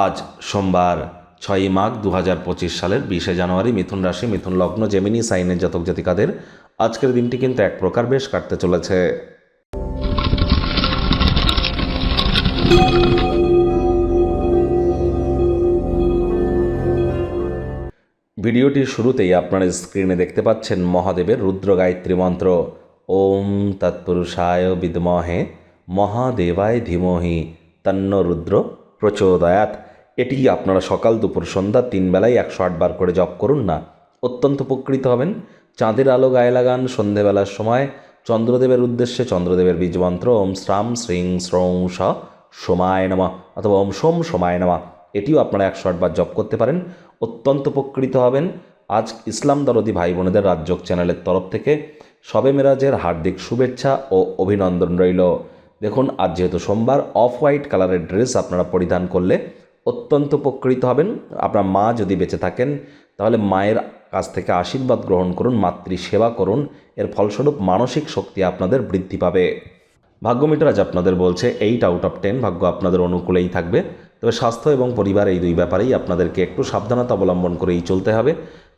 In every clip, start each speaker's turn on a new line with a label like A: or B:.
A: আজ সোমবার ছয়ই মাঘ দু হাজার পঁচিশ সালের বিশে জানুয়ারি মিথুন রাশি, মিথুন লগ্ন জেমিনি সাইনের জাতক জাতিকাদের আজকের দিনটি কিন্তু এক প্রকার বেশ কাটতে চলেছে। ভিডিওটির শুরুতেই আপনারা স্ক্রিনে দেখতে পাচ্ছেন মহাদেবের রুদ্র গায়ত্রী মন্ত্র। ওম তৎপুরুষায় বিদমহে মহাদেবায় ধীমহি তন্ন রুদ্র প্রচোদয়াত। এটি আপনারা সকাল দুপুর সন্ধ্যা তিন বেলায় একশো আটবার করে জপ করুন না। অত্যন্ত উপকৃত হবেন। চাঁদের আলো গায়ে লাগান সন্ধেবেলার সময়। চন্দ্রদেবের উদ্দেশ্যে চন্দ্রদেবের বীজমন্ত্র। ওম শ্রাম শ্রীং শ্রৌং স সোমায় নমা অথবা ওম সোম সোমায় নমা। এটিও আপনারা একশো আটবার জপ করতে পারেন। অত্যন্ত উপকৃত হবেন। আজ ইসলাম দরদি ভাই বোনেদের রাজ্যক চ্যানেলের তরফ থেকে সবে মেরাজের হার্দিক শুভেচ্ছা ও অভিনন্দন রইল। দেখুন, আজ যেহেতু সোমবার, অফ হোয়াইট কালারের ড্রেস আপনারা পরিধান করলে অত্যন্ত উপকৃত হবেন। আপনার মা যদি বেঁচে থাকেন, তাহলে মায়ের কাছ থেকে আশীর্বাদ গ্রহণ করুন মাতৃ সেবা করুন। এর ফলস্বরূপ মানসিক শক্তি আপনাদের বৃদ্ধি পাবে। ভাগ্যমিটার আজ আপনাদের বলছে এইট আউট অফ টেন ভাগ্য আপনাদের অনুকূলেই থাকবে। তবে স্বাস্থ্য এবং পরিবার এই দুই ব্যাপারেই আপনাদেরকে একটু সাবধানতা অবলম্বন করেই চলতে হবে।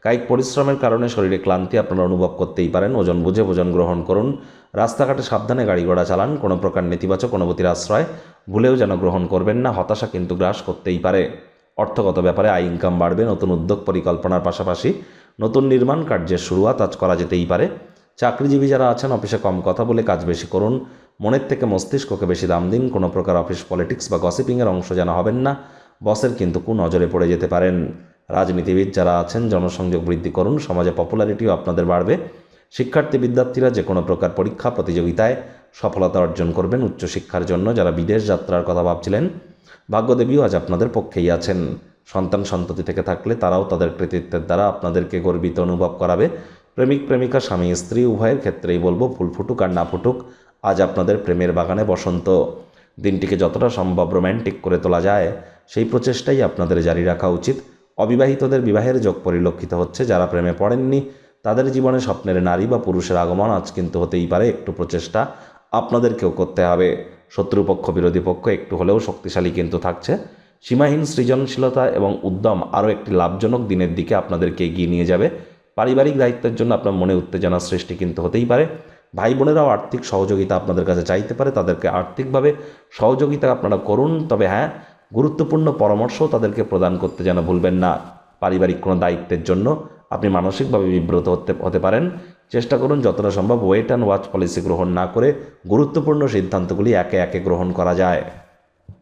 A: কায়িক পরিশ্রমের কারণে শরীরে ক্লান্তি আপনারা অনুভব করতেই পারেন। ওজন বুঝে ভোজন গ্রহণ করুন। রাস্তাঘাটে সাবধানে গাড়ি ঘোড়া চালান। কোনো প্রকার নেতিবাচক অনুভূতির আশ্রয় ভুলেও যেন গ্রহণ করবেন না। হতাশা কিন্তু গ্রাস করতেই পারে। অর্থগত ব্যাপারে আয়, ইনকাম বাড়বে। নতুন উদ্যোগ পরিকল্পনার পাশাপাশি নতুন নির্মাণ কার্যের শুরুয়াত আজ করা যেতেই পারে। চাকরিজীবী যারা আছেন, অফিসে কম কথা বলে কাজ বেশি করুন। মনের থেকে মস্তিষ্ককে বেশি দাম দিন। কোনো প্রকার অফিস পলিটিক্স বা গসিপিংয়ের অংশ যেন হবেন না। বসের কিন্তু কু নজরে পড়ে যেতে পারেন। রাজনীতিবিদ যারা আছেন, জনসংযোগ বৃদ্ধি করুন, সমাজে পপুলারিটিও আপনাদের বাড়বে। শিক্ষার্থী বিদ্যার্থীরা যে কোনো প্রকার পরীক্ষা, প্রতিযোগিতায় সফলতা অর্জন করবেন উচ্চশিক্ষার জন্য, যারা বিদেশ যাত্রার কথা ভাবছিলেন। ভাগ্যদেবীও আজ আপনাদের পক্ষেই আছেন। সন্তান সন্ততি থেকে থাকলে তারাও তাদের কৃতিত্বের দ্বারা আপনাদেরকে গর্বিত অনুভব করাবে। প্রেমিক, প্রেমিকা, স্বামী, স্ত্রী, উভয়ের ক্ষেত্রেই বলব ফুল ফুটুক আর না ফুটুক, আজ আপনাদের প্রেমের বাগানে বসন্ত। দিনটিকে যতটা সম্ভব রোম্যান্টিক করে তোলা যায়, সেই প্রচেষ্টাই আপনাদের জারি রাখা উচিত। অবিবাহিতদের বিবাহের যোগ পরিলক্ষিত হচ্ছে, যারা প্রেমে পড়েননি, তাদের জীবনে স্বপ্নের নারী বা পুরুষের আগমন আজ কিন্তু হতেই পারে, একটু প্রচেষ্টা আপনাদেরকেও করতে হবে। শত্রুপক্ষ, বিরোধী পক্ষ একটু হলেও শক্তিশালী কিন্তু থাকছে। সীমাহীন সৃজনশীলতা এবং উদ্যম আরও একটি লাভজনক দিনের দিকে আপনাদেরকে এগিয়ে নিয়ে যাবে। পারিবারিক দায়িত্বের জন্য আপনার মনে উত্তেজনার সৃষ্টি কিন্তু হতেই পারে। ভাই বোনেরাও আর্থিক সহযোগিতা আপনাদের কাছে চাইতে পারে, তাদেরকে আর্থিকভাবে সহযোগিতা আপনারা করুন। তবে হ্যাঁ গুরুত্বপূর্ণ পরামর্শও তাদেরকে প্রদান করতে যেন ভুলবেন না। পারিবারিক কোনো দায়িত্বের জন্য আপনি মানসিকভাবে বিব্রত হতে হতে পারেন। চেষ্টা করুন যতটা সম্ভব ওয়েট অ্যান্ড ওয়াচ পলিসি গ্রহণ না করে গুরুত্বপূর্ণ সিদ্ধান্তগুলি একে একে গ্রহণ করা যায়।